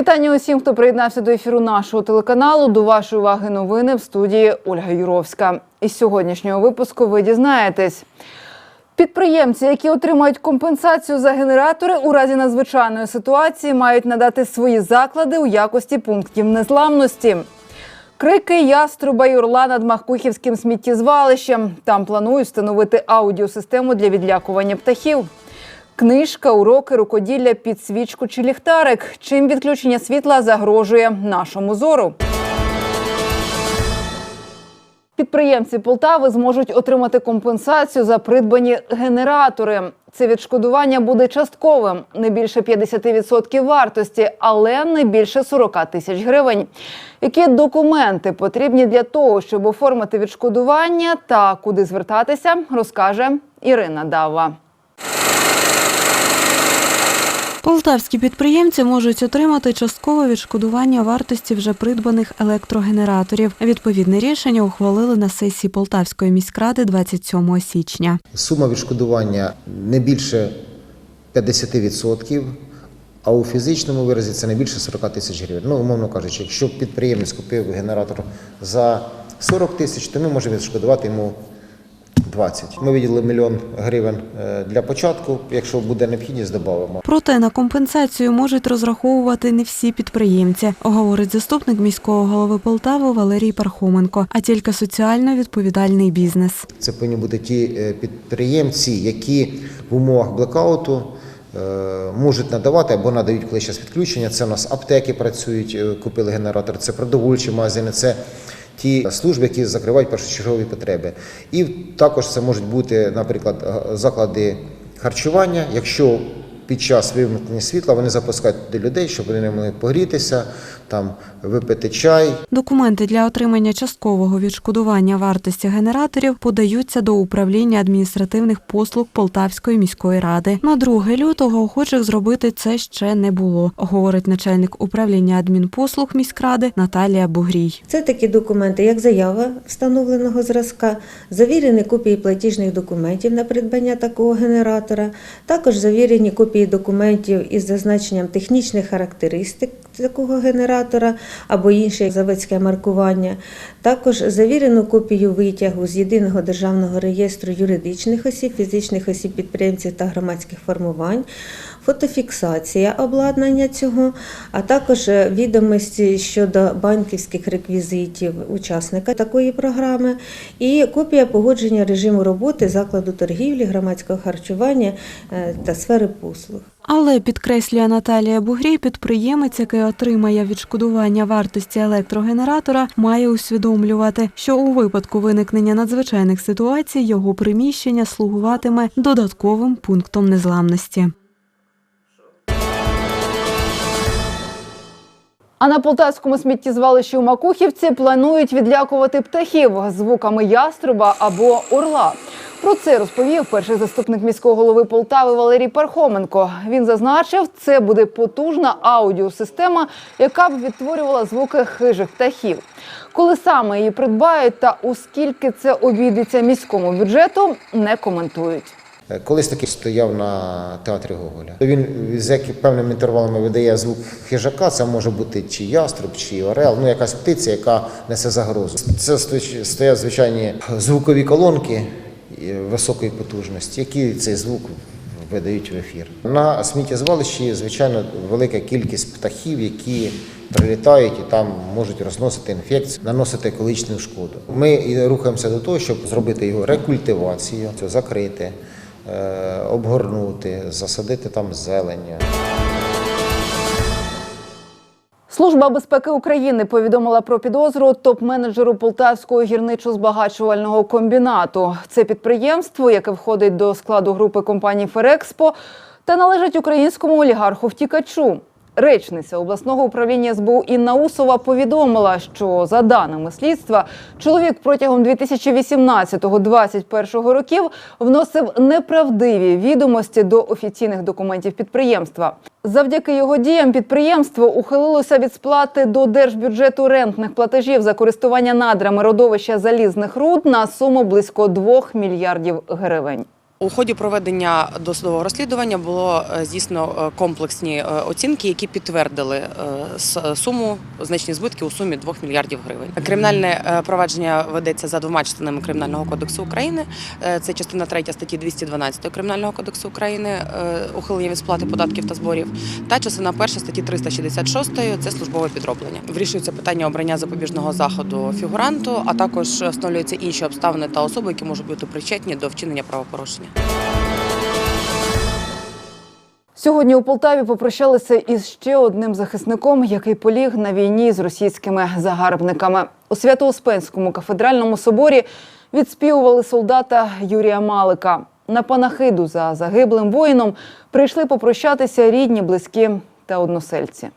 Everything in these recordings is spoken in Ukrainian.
Вітання усім, хто приєднався до ефіру нашого телеканалу. До вашої уваги новини в студії Ольга Юровська. Із сьогоднішнього випуску ви дізнаєтесь. Підприємці, які отримають компенсацію за генератори у разі надзвичайної ситуації, мають надати свої заклади у якості пунктів незламності. Крики яструба й орла над Махкухівським сміттєзвалищем. Там планують встановити аудіосистему для відлякування птахів. Книжка, уроки, рукоділля, підсвічку чи ліхтарик. Чим відключення світла загрожує нашому зору. Підприємці Полтави зможуть отримати компенсацію за придбані генератори. Це відшкодування буде частковим, не більше 50% вартості, але не більше 40 тисяч гривень. Які документи потрібні для того, щоб оформити відшкодування та куди звертатися, розкаже Ірина Дава. Полтавські підприємці можуть отримати часткове відшкодування вартості вже придбаних електрогенераторів. Відповідне рішення ухвалили на сесії Полтавської міськради 27 січня. Сума відшкодування не більше 50%, а у фізичному виразі це не більше 40 тисяч гривень. Ну, умовно кажучи, якщо підприємець купив генератор за 40 тисяч, то ми можемо відшкодувати йому 20. Ми виділили мільйон гривень е, для початку. Якщо буде необхідність, додамо. Проте на компенсацію можуть розраховувати не всі підприємці, говорить заступник міського голови Полтави Валерій Пархоменко, а тільки соціально відповідальний бізнес. Це повинні бути ті е, підприємці, які в умовах блекауту е, можуть надавати або надають коли час відключення. Це у нас аптеки працюють, купили генератор, це продовольчі магазини, це ті служби, які закривають першочергові потреби. І також це можуть бути, наприклад, е, заклади харчування, якщо під час вимкнення світла вони запускають туди людей, щоб вони не могли погрітися, там випити чай, Документи для отримання часткового відшкодування вартості генераторів подаються до управління адміністративних послуг Полтавської міської ради. На 2 лютого охочих зробити це ще не було, говорить начальник управління адмінпослуг міськради Наталія Бугрій. Це такі документи, як заява встановленого зразка, завірені копії платіжних документів на придбання такого генератора, також завірені копії документів із зазначенням технічних характеристик такого генератора або інше заводське маркування, також завірену копію витягу з єдиного державного реєстру юридичних осіб, фізичних осіб підприємців та громадських формувань фотофіксація обладнання цього, а також е, відомості щодо банківських реквізитів учасника такої програми, і копія погодження режиму роботи закладу торгівлі, громадського харчування е, та сфери послуг. Але підкреслює Наталія Бугрій, підприємець, який отримає відшкодування вартості електрогенератора, має усвідомлювати, що у випадку виникнення надзвичайних ситуацій його приміщення слугуватиме додатковим пунктом незламності. А на полтавському сміттєзвалищі у Макухівці планують відлякувати птахів звуками яструба або орла. Про це розповів перший заступник міського голови Полтави Валерій Пархоменко. Він зазначив, це буде потужна аудіосистема, яка б відтворювала звуки хижих птахів. Коли саме її придбають та у скільки це обійдеться міському бюджету, не коментують. Е, Колись таки стояв на театрі Гоголя. Він з яким певними інтервалами видає звук хижака. Це може бути чи яструб, чи орел, ну якась птиця, яка несе загрозу. Це стоять- звичайні звукові колонки е, високої потужності, які цей звук видають в ефір. На сміттєзвалищі, звичайно, велика кількість птахів, які прилітають і там можуть розносити інфекцію, наносити екологічну шкоду. Ми рухаємося до того, щоб зробити його рекультивацію, це закрити, обгорнути, засадити там зелення. Служба безпеки України повідомила про підозру топ-менеджеру Полтавського гірничо-збагачувального комбінату. Це підприємство, яке входить до складу групи компаній Ферекспо та належить українському олігарху втікачу. Речниця обласного управління СБУ Інна Усова повідомила, що за даними слідства, чоловік протягом 2018-2021 років вносив неправдиві відомості до офіційних документів підприємства. Завдяки його діям підприємство ухилилося від сплати до держбюджету рентних платежів за користування надрами родовища залізних руд на суму близько 2 мільярдів гривень. У ході проведення досудового розслідування було е, здійснено е, комплексні е, оцінки, які підтвердили суму значні збитки у сумі 2 мільярдів гривень. Кримінальне провадження ведеться за двома частинами Кримінального кодексу України. Це частина 3 статті 212 Кримінального кодексу України ухилення від сплати податків та зборів, та частина 1 статті 366 це службове підроблення. Вирішується питання обрання запобіжного заходу фігуранту, а також встановлюються інші обставини та особи, які можуть бути причетні до вчинення правопорушення. Сьогодні у Полтаві попрощалися із ще одним захисником, який поліг на війні з російськими загарбниками. У Свято-Успенському кафедральному соборі відспівували солдата Юрія Малика. На панахиду за загиблим воїном прийшли попрощатися рідні, близькі та односельці.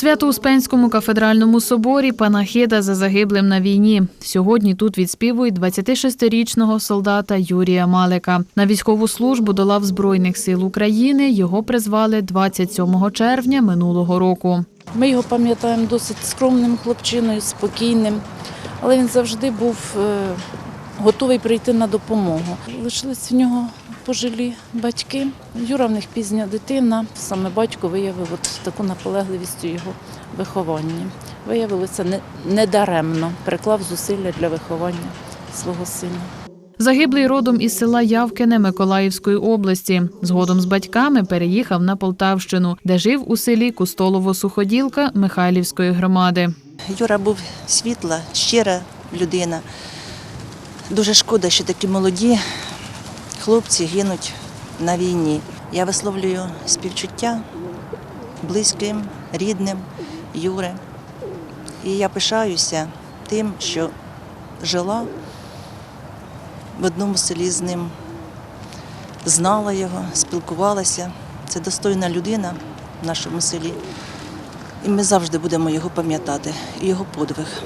Свято-Успенському кафедральному соборі панахида за загиблим на війні. Сьогодні тут відспівують 26-річного солдата Юрія Малика. На військову службу до лав Збройних сил України його призвали 27 червня минулого року. Ми його пам'ятаємо досить скромним хлопчиною, спокійним, але він завжди був е, готовий прийти на допомогу. Лишились в нього пожилі батьки. Юра в них пізня дитина. Саме батько виявив от таку наполегливість у його вихованні. Виявилося не, недаремно, приклав зусилля для виховання свого сина. Загиблий родом із села Явкине Миколаївської області. Згодом з батьками переїхав на Полтавщину, де жив у селі Кустолово-Суходілка Михайлівської громади. Юра був світла, щира людина. Дуже шкода, що такі молоді хлопці гинуть на війні. Я висловлюю співчуття близьким, рідним Юри. І я пишаюся тим, що жила в одному селі з ним, знала його, спілкувалася. Це достойна людина в нашому селі. І ми завжди будемо його пам'ятати, і його подвиг.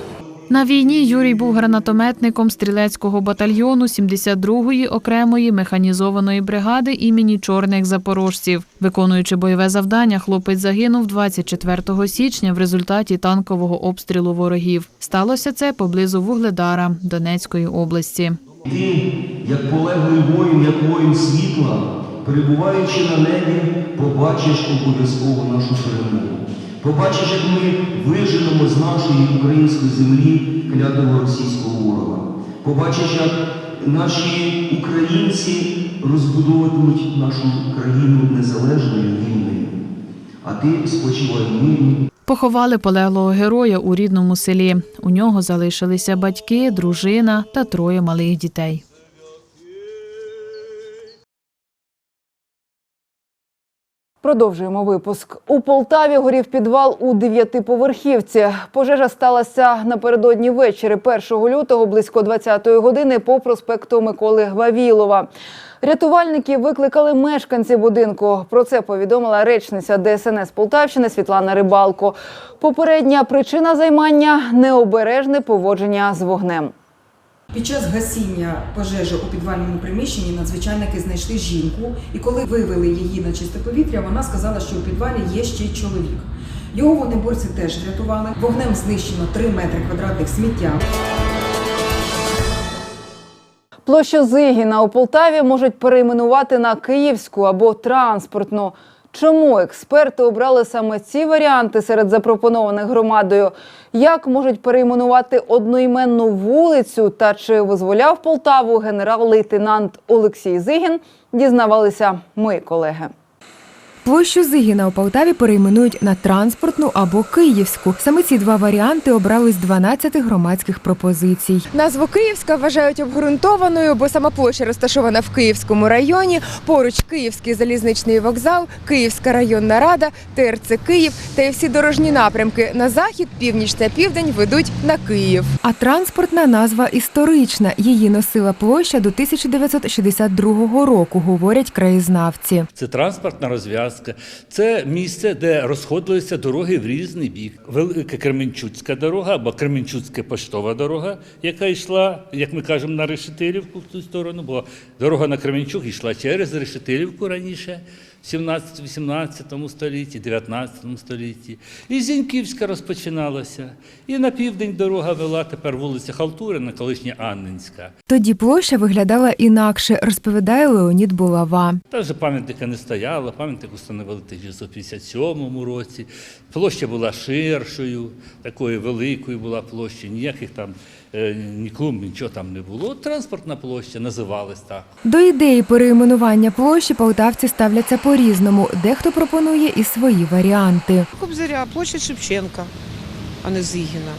На війні Юрій був гранатометником стрілецького батальйону 72-ї окремої механізованої бригади імені чорних запорожців. Виконуючи бойове завдання, хлопець загинув 24 січня в результаті танкового обстрілу ворогів. Сталося це поблизу Вугледара Донецької області. Ти, як полеглий воїн, як воїн світла, перебуваючи на небі, побачиш обов'язково нашу перемогу. Побачиш, як ми виженемо з нашої української землі клятого російського ворога. Побачиш, як наші українці розбудовуватимуть нашу країну незалежною вільною. А ти спочивай мирі Поховали полеглого героя у рідному селі. У нього залишилися батьки, дружина та троє малих дітей. Продовжуємо випуск. У Полтаві горів підвал у дев'ятиповерхівці. Пожежа сталася напередодні ввечері 1 лютого близько 20-ї години по проспекту Миколи Гвавілова. Рятувальники викликали мешканців будинку. Про це повідомила речниця ДСНС Полтавщини Світлана Рибалко. Попередня причина займання необережне поводження з вогнем. Під час гасіння пожежі у підвальному приміщенні надзвичайники знайшли жінку, і коли вивели її на чисте повітря, вона сказала, що у підвалі є ще й чоловік. Його вогнеборці теж врятували. Вогнем знищено 3 метри квадратних сміття. Площу Зигіна у Полтаві можуть перейменувати на Київську або транспортну. Чому експерти обрали саме ці варіанти серед запропонованих громадою? Як можуть перейменувати одноіменну вулицю та чи визволяв Полтаву генерал-лейтенант Олексій Зигін? Дізнавалися мої колеги. Площу Зигіна у Полтаві перейменують на транспортну або київську. Саме ці два варіанти обрали з 12 громадських пропозицій. Назву Київська вважають обґрунтованою, бо сама площа розташована в Київському районі. Поруч Київський залізничний вокзал, Київська районна рада, ТРЦ Київ та й всі дорожні напрямки на захід, північ та південь ведуть на Київ. А транспортна назва історична. Її носила площа до 1962 року, говорять краєзнавці. Це транспортна розв'язка, це місце, де розходилися дороги в різний бік. Велика Кременчуцька дорога або Кременчуцька поштова дорога, яка йшла, як ми кажемо, на Решетилівку в ту сторону. Бо дорога на Кременчук йшла через Решетилівку раніше. 17-18 столітті, 19 столітті. І Зіньківська розпочиналася. І на південь дорога вела тепер вулиця Халтурина, колишня Анненська. Тоді площа виглядала інакше, розповідає Леонід Булава. Та вже пам'ятника не стояло, пам'ятник установили в 1957 році. Площа була ширшою, такою великою була площа, ніяких там е, ні клумб, нічого там не було. Транспортна площа називалась так. До ідеї перейменування площі полтавці ставляться по-різному. Дехто пропонує і свої варіанти. Кобзаря, площадь Шевченка, а не Зигіна.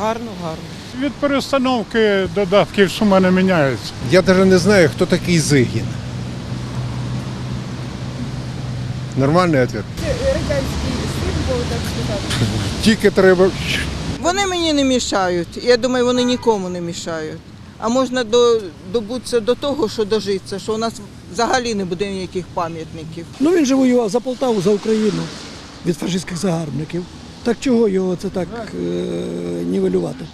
Гарно, гарно. Від перестановки додатків сума не міняється. Я навіть не знаю, хто такий Зигін. Нормальний відповідь. Радянський символ, так сказати. Тільки треба. Вони мені не мішають. Я думаю, вони нікому не мішають. А можна до, добутися до того, що дожиться, що у нас взагалі не буде ніяких пам'ятників. Ну він же воював за Полтаву, за Україну від фашистських загарбників. Так чого його це так е- нівелювати?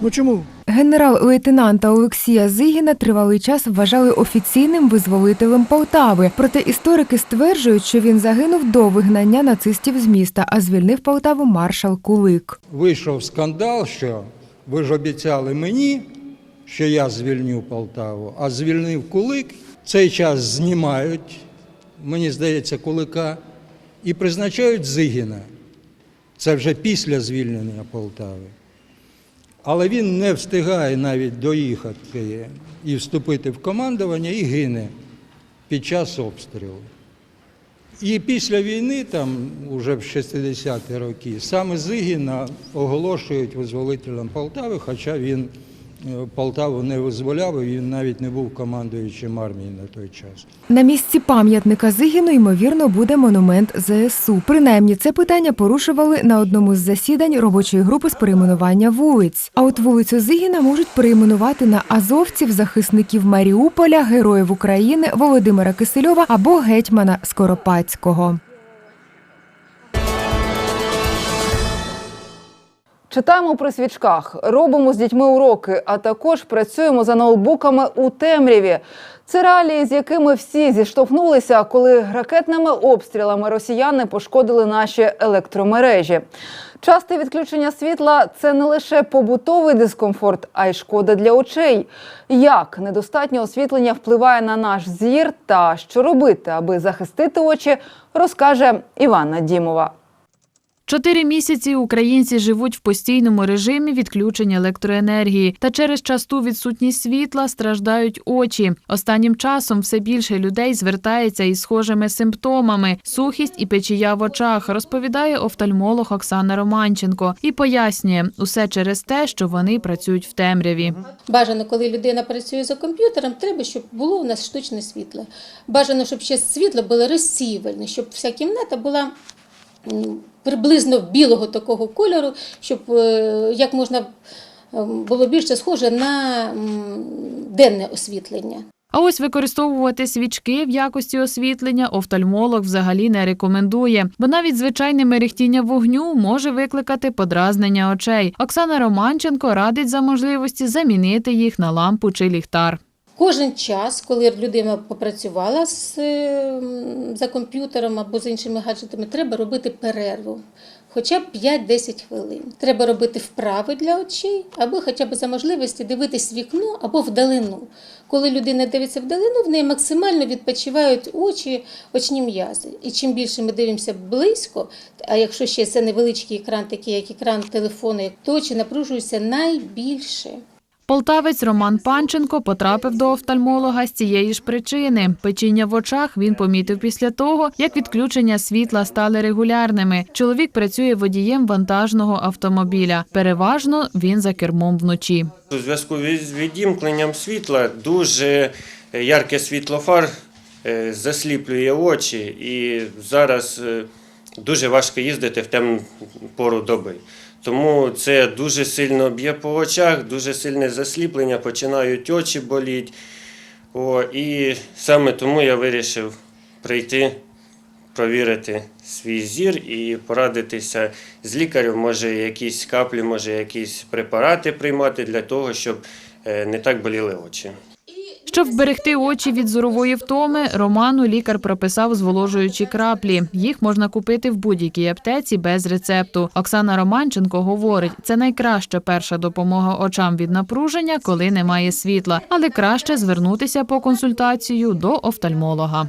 Ну чому? Генерал-лейтенанта Олексія Зигіна тривалий час вважали офіційним визволителем Полтави. Проте історики стверджують, що він загинув до вигнання нацистів з міста, а звільнив Полтаву маршал Кулик. Вийшов скандал, що ви ж обіцяли мені, що я звільню Полтаву, а звільнив Кулик. Цей час знімають, мені здається, Кулика, і призначають Зигіна. Це вже після звільнення Полтави. Але він не встигає навіть доїхати і вступити в командування і гине під час обстрілу. І після війни, там, уже в 60-ті роки, саме Зигіна оголошують визволителем Полтави, хоча він Полтаву не визволяв, він навіть не був командуючим армії на той час. На місці пам'ятника Зигіну, ймовірно, буде монумент ЗСУ. Принаймні, це питання порушували на одному з засідань робочої групи з перейменування вулиць. А от вулицю Зигіна можуть перейменувати на азовців, захисників Маріуполя, героїв України Володимира Кисельова або гетьмана Скоропадського. Читаємо при свічках, робимо з дітьми уроки, а також працюємо за ноутбуками у темряві. Це реалії, з якими всі зіштовхнулися, коли ракетними обстрілами росіяни пошкодили наші електромережі. Часте відключення світла це не лише побутовий дискомфорт, а й шкода для очей. Як недостатнє освітлення впливає на наш зір та що робити, аби захистити очі, розкаже Іванна Дімова. Чотири місяці українці живуть в постійному режимі відключення електроенергії, та через часту відсутність світла страждають очі. Останнім часом все більше людей звертається із схожими симптомами: сухість і печія в очах, розповідає офтальмолог Оксана Романченко і пояснює усе через те, що вони працюють в темряві. Бажано, коли людина працює за комп'ютером, треба, щоб було у нас штучне світло. Бажано, щоб ще світло було розсіювальне, щоб вся кімната була приблизно білого такого кольору, щоб е, як можна ем, було більше схоже на денне освітлення. А ось використовувати свічки в якості освітлення офтальмолог взагалі не рекомендує, бо навіть звичайне мерехтіння вогню може викликати подразнення очей. Оксана Романченко радить за можливості замінити їх на лампу чи ліхтар. Кожен час, коли людина попрацювала з, е, за комп'ютером або з іншими гаджетами, треба робити перерву. Хоча б 5-10 хвилин. Треба робити вправи для очей, або хоча б за можливості дивитись вікно або вдалину. Коли людина дивиться вдалину, в неї максимально відпочивають очі, очні м'язи. І чим більше ми дивимося близько, а якщо ще це невеличкий екран, такий як екран телефону, то очі напружуються найбільше. Полтавець Роман Панченко потрапив до офтальмолога з цієї ж причини. Печіння в очах він помітив після того, як відключення світла стали регулярними. Чоловік працює водієм вантажного автомобіля. Переважно він за кермом вночі. У зв'язку з відімкненням світла дуже ярке світло фар е, засліплює очі, і зараз е, дуже важко їздити в темну пору доби. Тому це дуже сильно б'є по очах, дуже сильне засліплення, починають очі боліти. О, і саме тому я вирішив прийти, провірити свій зір і порадитися з лікарем, може якісь каплі, може якісь препарати приймати для того, щоб е, не так боліли очі. Щоб вберегти очі від зорової втоми, Роману лікар прописав зволожуючі краплі. Їх можна купити в будь-якій аптеці без рецепту. Оксана Романченко говорить, це найкраща перша допомога очам від напруження, коли немає світла, але краще звернутися по консультацію до офтальмолога.